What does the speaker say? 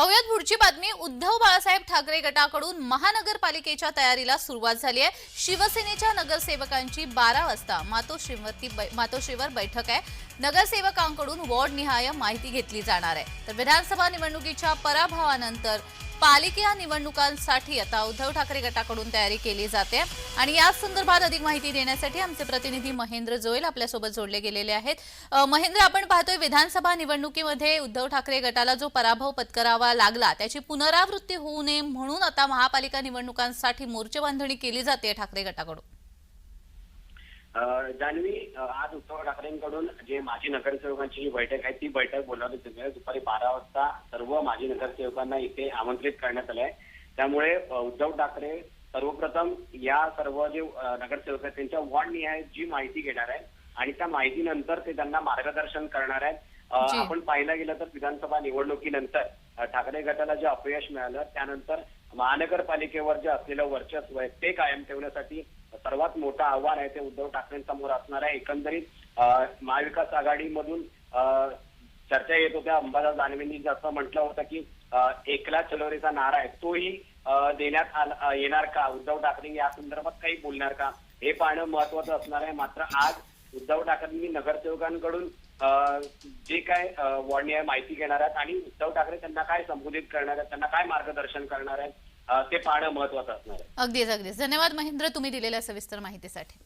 पाहुयात पुढची बातमी. उद्धव बाळासाहेब ठाकरे गटाकडून महानगरपालिकेच्या तयारीला सुरुवात झाली आहे. शिवसेनेच्या नगरसेवकांची बारा वाजता मातोश्रीवरती बै- मातोश्रीवर बैठक आहे. नगरसेवकांकडून वॉर्डनिहाय माहिती घेतली जाणार आहे. तर विधानसभा निवडणुकीच्या पराभवानंतर पालिका निवडणुकांसाठी आता उद्धव ठाकरे गटाकडून तयारी केली जाते. आणि या संदर्भात अधिक माहिती देण्यासाठी आमचे प्रतिनिधी महेंद्र जोईल आपल्यासोबत जोडले गेलेले आहेत. महेंद्र आपण पाहतोय विधानसभा निवडणुकीमध्ये उद्धव ठाकरे गटाला जो पराभव पत्करावा लागला त्याची पुनरावृत्ती होऊ नये म्हणून आता महापालिका निवडणुकांसाठी मोर्चेबांधणी केली जाते ठाकरे गटाकडून. अ, आज उद्धव ठाकरेंकडून जे माजी नगरसेवकांची जी बैठक आहे ती बैठक बोलावण्यात येते दुपारी बारा वाजता सर्व माजी नगरसेवकांना इथे आमंत्रित करण्यात आलंय त्यामुळे उद्धव ठाकरे सर्वप्रथम या सर्व जे नगरसेवक आहेत त्यांच्या वॉर्ड निहाय जी माहिती घेणार आहे आणि त्या माहितीनंतर ते त्यांना मार्गदर्शन करणार आहेत. आपण पाहायला गेलं तर विधानसभा निवडणुकीनंतर ठाकरे गटाला जे अपयश मिळालं त्यानंतर महानगरपालिकेवर जे असलेलं वर्चस्व आहे ते कायम ठेवण्यासाठी सर्वात मोठं आव्हान आहे ते उद्धव ठाकरेंसमोर असणार आहे. एकंदरीत महाविकास आघाडीमधून चर्चा येत होत्या. अंबादास दानवेंनी जसं म्हटलं होतं की एकला चलोरीचा नारा आहे. तोही देण्यात आला- येणार का? उद्धव ठाकरे या संदर्भात काही बोलणार का? हे पाहणं महत्वाचं असणार आहे. मात्र आज उद्धव ठाकरेंनी नगरसेवकांकडून जे काय वॉर्णी आहे माहिती घेणार आहेत आणि उद्धव ठाकरे त्यांना काय संबोधित करणार आहेत त्यांना काय मार्गदर्शन करणार आहेत ते पाहणं महत्वाचं असणार आहे. अगदीच अगदीच. धन्यवाद महेंद्र तुम्ही दिलेल्या सविस्तर माहितीसाठी.